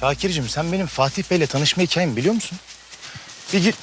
Şakir'cim sen benim Fatih Bey'le tanışma hikayemi biliyor musun? Bir git.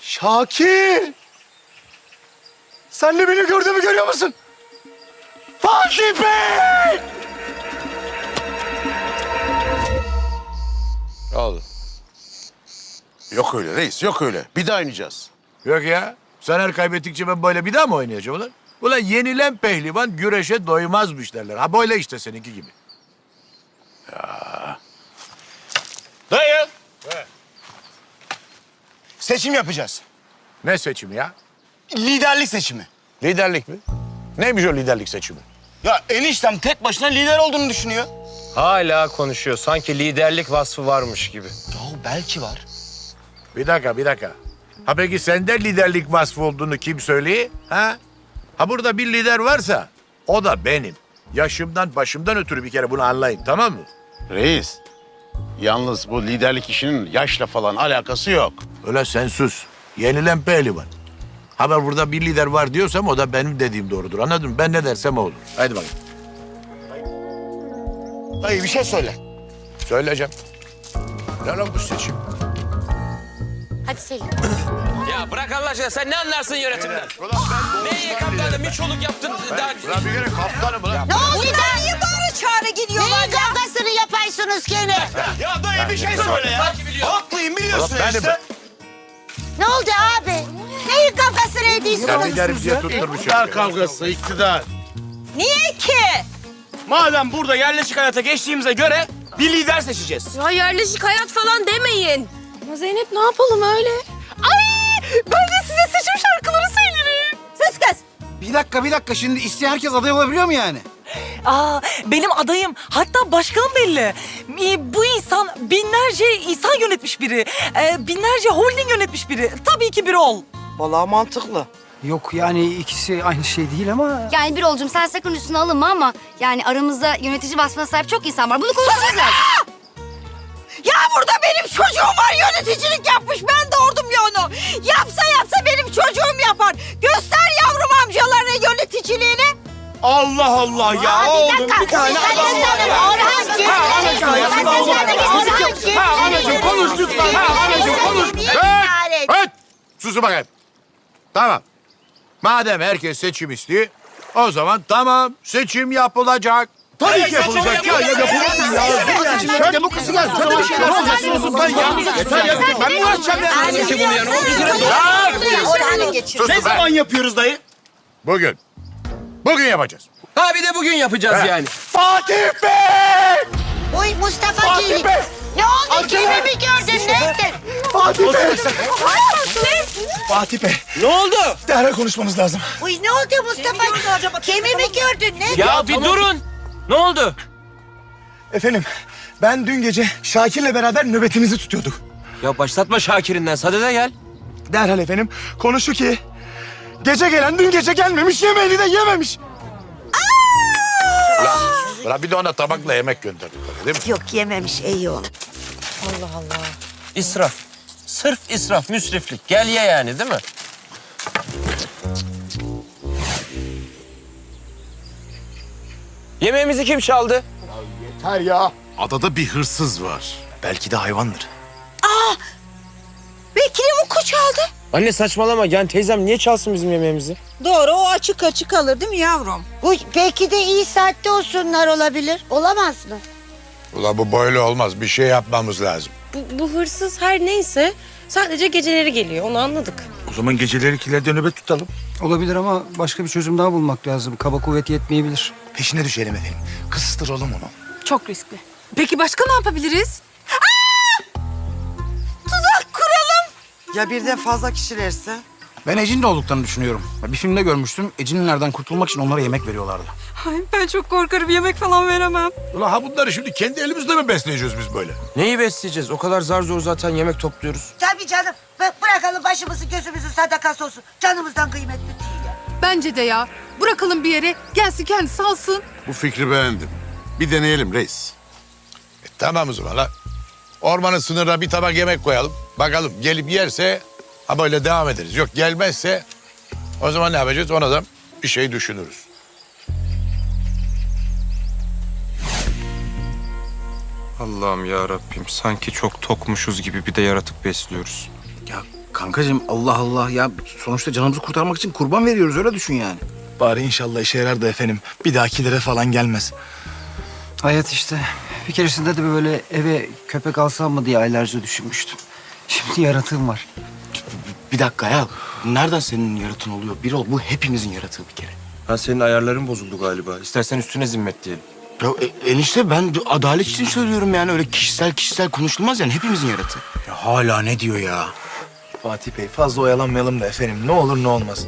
Şakir! Sen de beni gördüğümü görüyor musun? Fatih Bey! Al. Yok öyle reis, yok öyle. Bir daha oynayacağız. Yok ya. Sen her kaybettikçe ben böyle bir daha mı oynayacağım ulan? Ulan yenilen pehlivan güreşe doymazmış derler. Ha böyle işte seninki gibi. Dayı! Seçim yapacağız. Ne seçimi ya? Liderlik seçimi. Liderlik mi? Neymiş o liderlik seçimi? Ya eniştem tek başına lider olduğunu düşünüyor. Hala konuşuyor. Sanki liderlik vasfı varmış gibi. Ya belki var. Bir dakika, bir dakika. Ha peki sende liderlik vasfı olduğunu kim söylüyor? Ha? Ha burada bir lider varsa o da benim. Yaşımdan başımdan ötürü bir kere bunu anlayın tamam mı? Reis, yalnız bu liderlik işinin yaşla falan alakası yok. Öyle sen sus. Yenilen pehlivan. Ha ben burada bir lider var diyorsam o da benim dediğim doğrudur anladın mı? Ben ne dersem o olur. Haydi bakayım. Dayı bir şey söyle. Söyleyeceğim. Ne lan bu seçim? Hadi Selim. Ya bırak Allah aşkına sen ne anlarsın yönetimden? Neyi kaptanı miçoluk yaptın? Daha... Ulan bir kere kaptanım ulan. Ne oldu da? Niye bağırı çağrı gidiyorlar Neyin kavgasını yaparsınız gene? Ya dayı bir şey söyle ya. Haklıyım biliyorsun Ulan işte. Ne oldu abi? Neyin kavgasını ediyorsunuz? liderim diye tutturmuşum. İktidar kavgası, iktidar. Niye ki? Madem burada yerleşik hayata geçtiğimize göre bir lider seçeceğiz. Ya yerleşik hayat falan demeyin. Ama Zeynep ne yapalım öyle? Ben de size seçim şarkıları söylerim. Sus kız. Bir dakika bir dakika şimdi isteyen herkes aday olabiliyor mu yani? Aa, benim adayım. Hatta başkanım belli. Ee, Bu insan binlerce insan yönetmiş biri. Ee, binlerce holding yönetmiş biri. Tabii ki bir ol. Vallahi mantıklı. Yok yani ikisi aynı şey değil ama... Yani bir olcum sen sakın üstüne alınma ama yani aramızda yönetici vasfına sahip çok insan var. Bunu konuşacağız lazım. Ya burada benim çocuğum var yöneticilik yapmış. Ben doğurdum ya onu. Yapsa yapsa benim çocuğum yapar. Göster yavrum amcalarına yöneticiliğini. Allah Allah ya. Oğlum bir tane adam var ya. Orhan Ha anacığım ya. şimdi Allah- Ha anacığım konuş lütfen. Ha anacığım konuş. Evet, evet. Susun bakayım. Tamam. Madem herkes seçim istiyor, o zaman tamam seçim yapılacak. Tabii ki yapılacak ya. ya yapılmaz mı ya? Şimdi demokrasi gelsin. O zaman şeyler olacaksınız. Ben ya. Yeter ya. Ben mi uğraşacağım ya? Orhan'ı geçir. Sus Ne zaman yapıyoruz dayı? Bugün. Bugün yapacağız. Ha bir de bugün yapacağız He. yani. Fatih Bey! Oy Mustafa Fatih Geyik. Bey! Ne oldu? Kimi mi gördün? Ne ettin? Fatih Bey! Fatih Bey, Ne oldu? derhal konuşmamız lazım. Uy ne oldu Mustafa? Kimi mi gördün? Ne? Ya, bir durun. Ne oldu? Efendim, ben dün gece Şakir'le beraber nöbetimizi tutuyorduk. Ya başlatma Şakir'inden. Sadede gel. Derhal efendim, konu şu ki... Gece gelen dün gece gelmemiş, yemeğini de yememiş. Ulan bir de ona tabakla yemek gönderdik. Değil mi? Yok yememiş iyi oğlum. İsraf. Sırf israf, müsriflik. Gel ye yani değil mi? Yemeğimizi kim çaldı? Her ya. Adada bir hırsız var. Belki de hayvandır. Belki de bu kuş aldı. Anne saçmalama. Yani teyzem niye çalsın bizim yemeğimizi? Doğru o açık açık alır değil mi yavrum? Bu belki de iyi saatte olsunlar olabilir. Olamaz mı? Ulan bu böyle olmaz. Bir şey yapmamız lazım. Bu, bu hırsız her neyse sadece geceleri geliyor onu anladık. O zaman geceleri kilerde nöbet tutalım. Olabilir ama başka bir çözüm daha bulmak lazım. Kaba kuvvet yetmeyebilir. Peşine düşelim efendim. Kıstıralım onu. Çok riskli. Peki başka ne yapabiliriz? Tuzak kuralım. Ya birden fazla kişilerse? Ben Ecin'le olduklarını düşünüyorum. Bir filmde görmüştüm. Ecinlilerden kurtulmak için onlara yemek veriyorlardı. Ay ben çok korkarım yemek falan veremem. Ulan ha bunları şimdi kendi elimizle mi besleyeceğiz biz böyle? Neyi besleyeceğiz? O kadar zar zor zaten yemek topluyoruz. Tabii canım bırakalım başımızı gözümüzü sadakası olsun. Canımızdan kıymetli değil ya. Bence de ya. Bırakalım bir yere gelsin kendisi alsın. Bu fikri beğendim. Bir deneyelim reis. E, tamam o. Ormanın sınırına bir tabak yemek koyalım. Bakalım gelip yerse ha böyle devam ederiz. Yok gelmezse o zaman ne yapacağız? Ona da bir şey düşünürüz. Allah'ım ya Rabbim sanki çok tokmuşuz gibi bir de yaratık besliyoruz. Kankacığım Allah Allah ya sonuçta canımızı kurtarmak için kurban veriyoruz öyle düşün yani. Bari inşallah işe yarar da efendim. Bir dahakilere falan gelmez. Hayat işte. Bir keresinde de böyle eve köpek alsam mı diye aylarca düşünmüştüm. Şimdi yaratığım var. Bir dakika ya. Nereden senin yaratığın oluyor? Bir ol bu hepimizin yaratığı bir kere. Ha senin ayarların bozuldu galiba. İstersen üstüne zimmet diyelim. Ya e- enişte ben adalet için söylüyorum yani öyle kişisel kişisel konuşulmaz yani hepimizin yaratığı. Ya hala ne diyor ya? Fatih Bey fazla oyalanmayalım da efendim. Ne olur ne olmaz.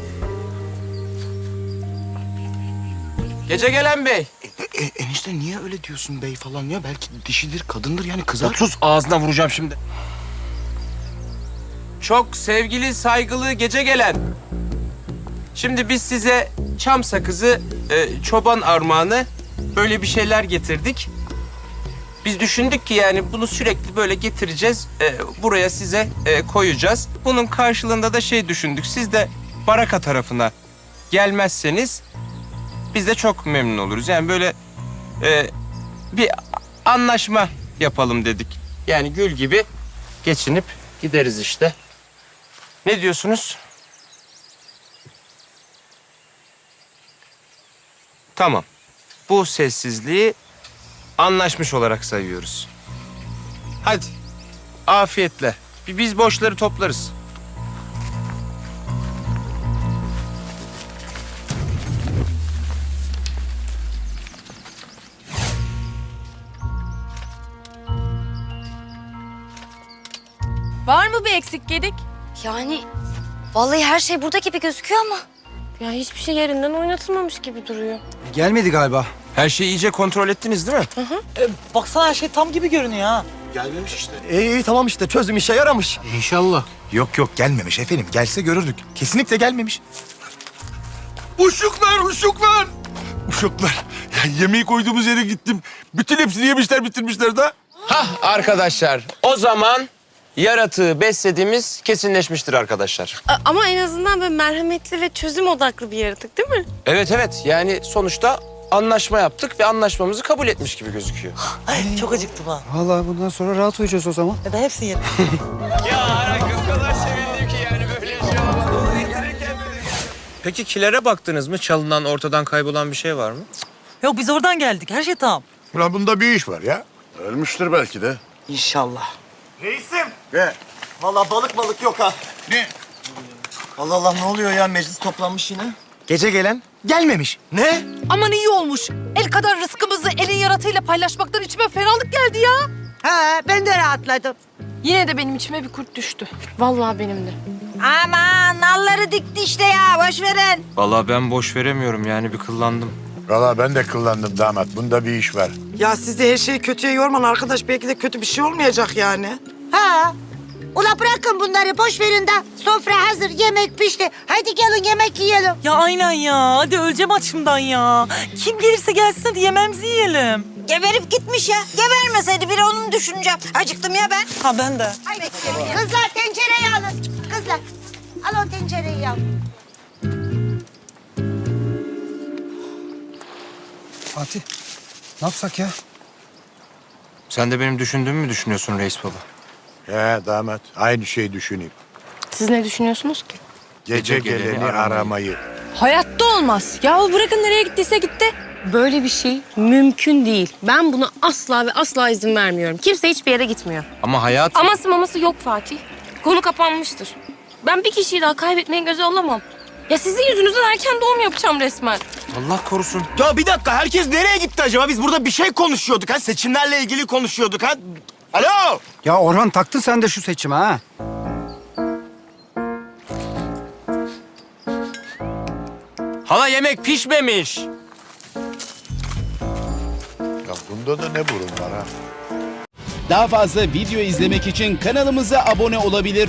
Gece gelen bey. E, e- enişte niye öyle diyorsun bey falan ya? Belki dişidir, kadındır yani kızar. Sus ağzına vuracağım şimdi. Çok sevgili, saygılı gece gelen. Şimdi biz size çam sakızı, e, çoban armağanı böyle bir şeyler getirdik. Biz düşündük ki yani bunu sürekli böyle getireceğiz, e, buraya size e, koyacağız. Bunun karşılığında da şey düşündük, siz de Baraka tarafına gelmezseniz biz de çok memnun oluruz. Yani böyle e, bir anlaşma yapalım dedik. Yani gül gibi geçinip gideriz işte. Ne diyorsunuz? Tamam. Bu sessizliği anlaşmış olarak sayıyoruz. Hadi. Afiyetle. Biz boşları toplarız. Var mı bir eksik gedik? Yani vallahi her şey burada gibi gözüküyor ama. Ya hiçbir şey yerinden oynatılmamış gibi duruyor. Gelmedi galiba. Her şeyi iyice kontrol ettiniz değil mi? Baksana her şey tam gibi görünüyor ha. Gelmemiş işte. İyi iyi tamam işte çözüm işe yaramış. İnşallah. Yok yok gelmemiş efendim. Gelse görürdük. Kesinlikle gelmemiş. Uşuklar uşuklar. Uşuklar. Ya yemeği koyduğumuz yere gittim. Bütün hepsini yemişler bitirmişler de. Hah arkadaşlar. O zaman yaratığı beslediğimiz kesinleşmiştir arkadaşlar. A- ama en azından böyle merhametli ve çözüm odaklı bir yaratık değil mi? Evet evet yani sonuçta anlaşma yaptık ve anlaşmamızı kabul etmiş gibi gözüküyor. Ay çok acıktım ha. Vallahi bundan sonra rahat uyuyacağız o zaman. Ben hepsini yerim. Ya o kadar sevindim ki yani böyle şey Peki kilere baktınız mı? Çalınan, ortadan kaybolan bir şey var mı? Yok biz oradan geldik. Her şey tamam. Ulan bunda bir iş var ya. Ölmüştür belki de. İnşallah. Reisim. Ve Vallahi balık balık yok ha. Ne? Allah Allah ne oluyor ya meclis toplanmış yine. Gece gelen gelmemiş. Ne? Aman iyi olmuş. El kadar rızkımızı elin yaratığıyla paylaşmaktan içime fenalık geldi ya. Ha ben de rahatladım. Yine de benim içime bir kurt düştü. Vallahi benim de. Aman nalları dikti işte ya boş verin. Vallahi ben boş veremiyorum yani bir kıllandım. Valla ben de kullandım damat. Bunda bir iş var. Ya siz de her şeyi kötüye yorman arkadaş. Belki de kötü bir şey olmayacak yani. Ha. Ula bırakın bunları boş verin de sofra hazır yemek pişti. Hadi gelin yemek yiyelim. Ya aynen ya. Hadi öleceğim açımdan ya. Kim gelirse gelsin hadi yemeğimizi yiyelim. Geberip gitmiş ya. Gebermeseydi bir onun düşüneceğim. Acıktım ya ben. Ha ben de. Haydi. Kızlar tencereyi alın. Kızlar. Al o tencereyi al. Fatih ne yapsak ya? Sen de benim düşündüğümü mü düşünüyorsun reis baba? He damat. Aynı şeyi düşüneyim. Siz ne düşünüyorsunuz ki? Gece geleni aramayı. Hayatta olmaz. Ya bırakın nereye gittiyse gitti. Böyle bir şey mümkün değil. Ben buna asla ve asla izin vermiyorum. Kimse hiçbir yere gitmiyor. Ama hayat... Aması maması yok Fatih. Konu kapanmıştır. Ben bir kişiyi daha kaybetmeye göze alamam. Ya sizin yüzünüzden erken doğum yapacağım resmen. Allah korusun. Ya bir dakika herkes nereye gitti acaba? Biz burada bir şey konuşuyorduk ha. Seçimlerle ilgili konuşuyorduk ha. Alo. Ya Orhan taktın sen de şu seçime ha. Hala yemek pişmemiş. Ya bunda da ne burun var ha? Daha fazla video izlemek için kanalımıza abone olabilir.